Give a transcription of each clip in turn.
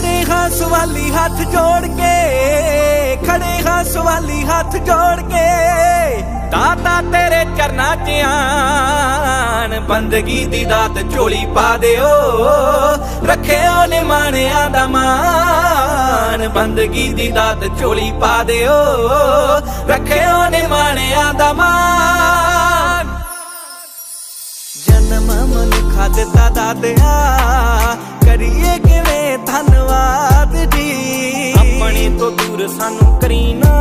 ਖੜੇ ਹਾਂ ਸਵਾਲੀ ਹੱਥ ਜੋੜ ਕੇ, ਖੜੇ ਹਾਂ ਸਵਾਲੀ ਹੱਥ ਜੋੜ ਕੇ। ਦਾਤਾ ਤੇਰੇ ਚਰਨਾਂ 'ਚ ਆਣ, ਬੰਦਗੀ ਦੀ ਦਾਤ ਝੋਲੀ ਪਾ ਦਿਓ। ਰੱਖਿਓ ਨੇ ਮਾਣਿਆਂ ਦਾ ਮਾਣ, ਬੰਦਗੀ ਦੀ ਦਾਤ ਝੋਲੀ ਪਾ ਦਿਓ। ਰੱਖਿਓ ਨੇ ਮਾਣਿਆਂ ਦਾ ਮਾਣ। ਜਨਮ ਮਨੁੱਖਾ ਦਿੱਤਾ ਦਾਦਿਆ ਕਰੀਏ ਕਿਵੇਂ ਧੰਨਵਾਦ ਜੀ? ਆਪਣੇ ਤੋਂ ਦੂਰ ਸਾਨੂੰ ਕਰੀਨਾ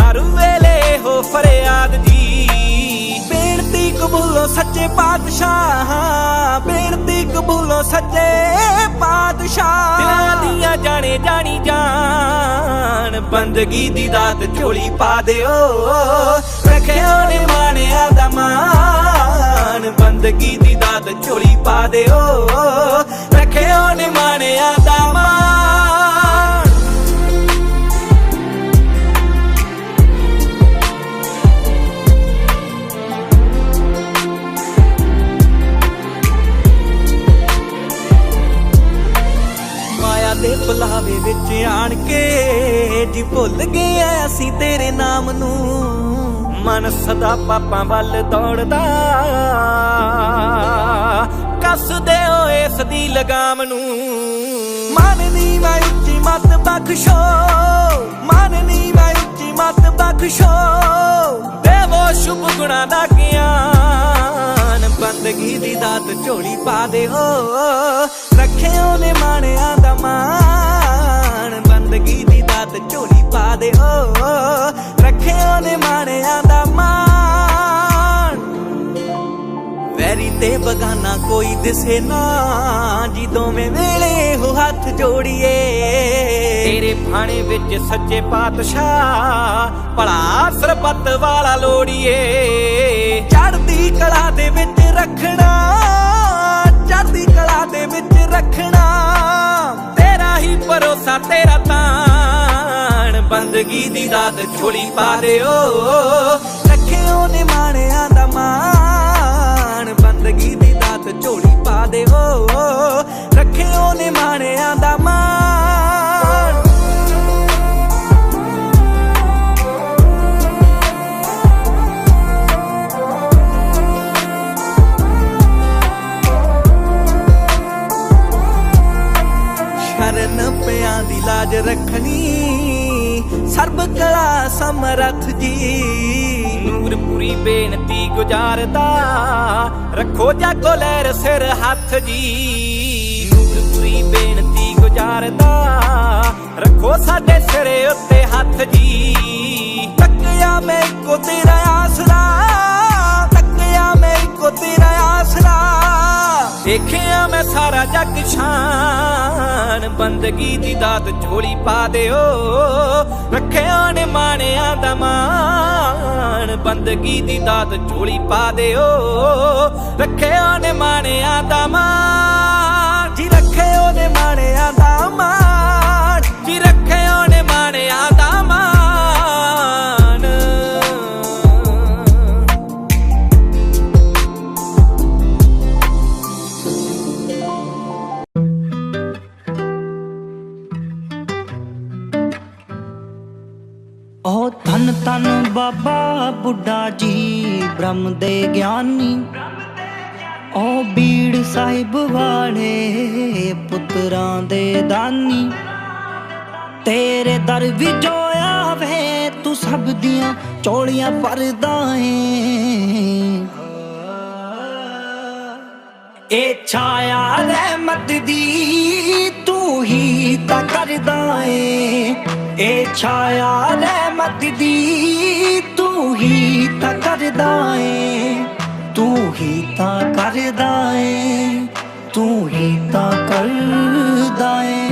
ਹਰ ਵੇਲੇ ਹੋ ਫਰਿਆਦ ਜੀ। ਬੇਨਤੀ ਕਬੂਲੋ ਸੱਚੇ ਪਾਤਸ਼ਾਹ ਬੇਨਤੀ ਕਬੂਲੋ ਸੱਚੇ ਪਾਤਸ਼ਾਹ। ਦਿਲਾਂ ਦੀਆਂ ਜਾਣੇ ਜਾਣੀ ਜਾਨ ਬੰਦਗੀ ਦੀ ਦਾਤ ਝੋਲੀ ਪਾ ਦਿਓ। ਰੱਖਿਓ ਨੇ ਮਾਣਿਆ ਦਾ ਮਾਨ ਬੰਦਗੀ ਦੀ ਦਾਤ ਝੋਲੀ ਪਾ ਦਿਓ। ਰੱਖਿਓ ਨੇ ਮਾਣਿਆ ਦਾ ਮਾਨ ਮਾਇਆ ਦੇ ਬੁਲਾਵੇ ਵਿੱਚ ਆਣ ਕੇ, ਜੀ ਭੁੱਲ ਗਏ ਆ ਅਸੀਂ ਤੇਰੇ ਨਾਮ ਨੂੰ। ਮਨ ਸਦਾ ਪਾਪਾਂ ਵੱਲ ਦੌੜਦਾ। ਕੱਸਦੇ ਓਏ ਇਸ ਦੀ ਲਗਾਮ ਨੂੰ। ਮਨ ਨੀ ਮੈਂ ਉੱਚੀ ਮਤ ਬਖਸ਼ੋ। ਮਨ ਨੀ ਮੈਂ ਉੱਚੀ ਮਤ ਬਖਸ਼ੋ। ਦੇਵੋ ਸ਼ੁਭ ਗੁਣਾ ਦਾ ਗਿਆਨ ਬੰਦਗੀ ਦੀ ਦਾਤ ਝੋਲੀ ਪਾ ਦੇ ਹੋ ਰੱਖਿਓ ਨੇ ਮਾਣਿਆਂ ਦਾ ਮਾਣ। ਬੰਦਗੀ ਦੀ ਦਾਤ ਝੋਲੀ ਪਾ ਦੇ ਹੋ ਨੇ ਮਾਣਿਆਂ ਦਾ ਮਾਣ। ਵੈਰੀ ਤੇ ਬਗਾਨਾ ਕੋਈ ਦਿਸੇ ਨਾ, ਜੀ ਦੋਵੇਂ ਵੇਲੇ ਹੋ ਹੱਥ ਜੋੜੀਏ। ਤੇਰੇ ਭਾਣੇ ਵਿੱਚ ਸੱਚੇ ਪਾਤਸ਼ਾਹ, ਭਲਾ ਸਰਬੱਤ ਵਾਲਾ ਲੋੜੀਏ। ਚੜਦੀ ਕਲਾ ਦੇ ਵਿੱਚ ਰੱਖਣਾ ਚੜਦੀ ਕਲਾ ਦੇ ਵਿੱਚ ਰੱਖਣਾ। ਤੇਰਾ ਹੀ ਭਰੋਸਾ, ਤੇਰਾ ਤਾਂ ਬੰਦਗੀ ਦੀ ਦਾਤ ਝੋਲੀ ਪਾ ਦਿਓ। ਰੱਖਿਓ ਨੇ ਮਾਣਿਆਂ ਦਾ ਮਾਣ, ਬੰਦਗੀ ਦੀ ਦਾਤ ਝੋਲੀ ਪਾ ਦਿਓ। ਰੱਖਿਓ ਨੇ ਮਾਣਿਆਂ ਦਾ ਮਾਣ। ਸ਼ਰਨ ਪਿਆਂ ਦੀ ਲਾਜ ਰੱਖਣੀ ਸਰਬ ਕਲਾ ਸਮਰੱਥ ਜੀ। ਨੂਰਪੁਰੀ ਬੇਨਤੀ ਗੁਜ਼ਾਰਦਾ, ਰੱਖੋ ਜਾਗੋ ਲਹਿਰ ਸਿਰ ਹੱਥ ਜੀ। ਨੂਰਪੁਰੀ ਬੇਨਤੀ ਗੁਜ਼ਾਰਦਾ, ਰੱਖੋ ਸਾਡੇ ਸਿਰੇ ਉੱਤੇ ਹੱਥ ਜੀ। ਤੱਕਿਆ ਮੈਂ ਇੱਕੋ ਤੇਰਾ ਜੱਗ ਸ਼ਾਨ ਬੰਦਗੀ ਦੀ ਦਾਤ ਝੋਲੀ ਪਾ ਦਿਓ। ਰੱਖਿਆ ਨੇ ਮਾਣਿਆਂ ਦਾ ਮਾਣ, ਬੰਦਗੀ ਦੀ ਦਾਤ ਝੋਲੀ ਪਾ ਦਿਓ। ਰੱਖਿਆ ਨੇ ਮਾਣਿਆਂ ਦਾ ਮਾਣ। ਓ ਧਨ ਧਨ ਬਾਬਾ ਬੁੱਢਾ ਜੀ, ਬ੍ਰਹਮ ਦੇ ਗਿਆਨੀ। ਓ ਬੀੜ ਸਾਹਿਬ ਵਾਲੇ ਪੁੱਤਰਾਂ ਦੇ ਦਾਨੀ। ਤੇਰੇ ਦਰ ਵਿੱਚ ਆਵੇ, ਤੂੰ ਸਭ ਦੀਆਂ ਚੋਲੀਆਂ ਭਰਦਾ ਏ। ਇਹ ਛਾਇਆ ਰਹਿਮਤ ਦੀ ਤੂੰ ਹੀ ਤਾਂ ਕਰਦਾ ਏ। ਇਹ ਛਾਇਆ ਰਹਿਮਤ ਦੀ, ਤੂੰ ਹੀ ਤਾਂ ਕਰਦਾ ਏ, ਤੂੰ ਹੀ ਤਾਂ ਕਰਦਾ ਏ, ਤੂੰ ਹੀ ਤਾਂ ਕਰਦਾ ਏ।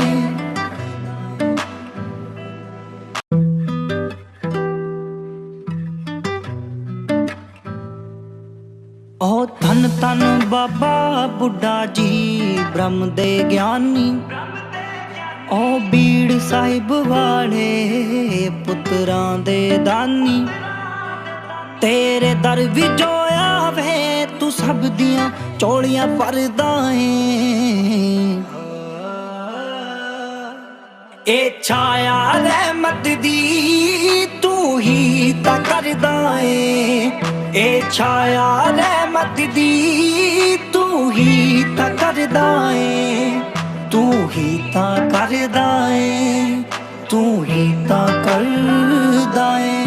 ਓ ਧਨ ਧੰਨ ਬਾਬਾ ਬੁੱਢਾ ਜੀ, ਬ੍ਰਹਮ ਦੇ ਗਿਆਨੀ। ਓ ਬੀੜ ਸਾਹਿਬ ਵਾਲੇ ਪੁੱਤਰਾਂ ਦੇ ਦਾਨੀ, ਤੇਰੇ ਦਰ ਵਿੱਚ ਆਵੇ ਤੂੰ ਸਭ ਦੀਆਂ ਚੋਲੀਆਂ ਭਰਦਾ ਏ। ਇਹ ਛਾਇਆ ਰਹਿਮਤ ਦੀ ਤੂੰ ਹੀ ਤਾਂ ਕਰਦਾ ਏ। ਇਹ ਛਾਇਆ ਰਹਿਮਤ ਦੀ ਤੂੰ ਹੀ ਤਾਂ ਕਰਦਾ ਏ। ਤੂੰ ਹੀ ਤਾਂ ਕਰਦਾ ਏ ਤੂੰ ਹੀ ਤਾਂ ਕਰਦਾ ਏ।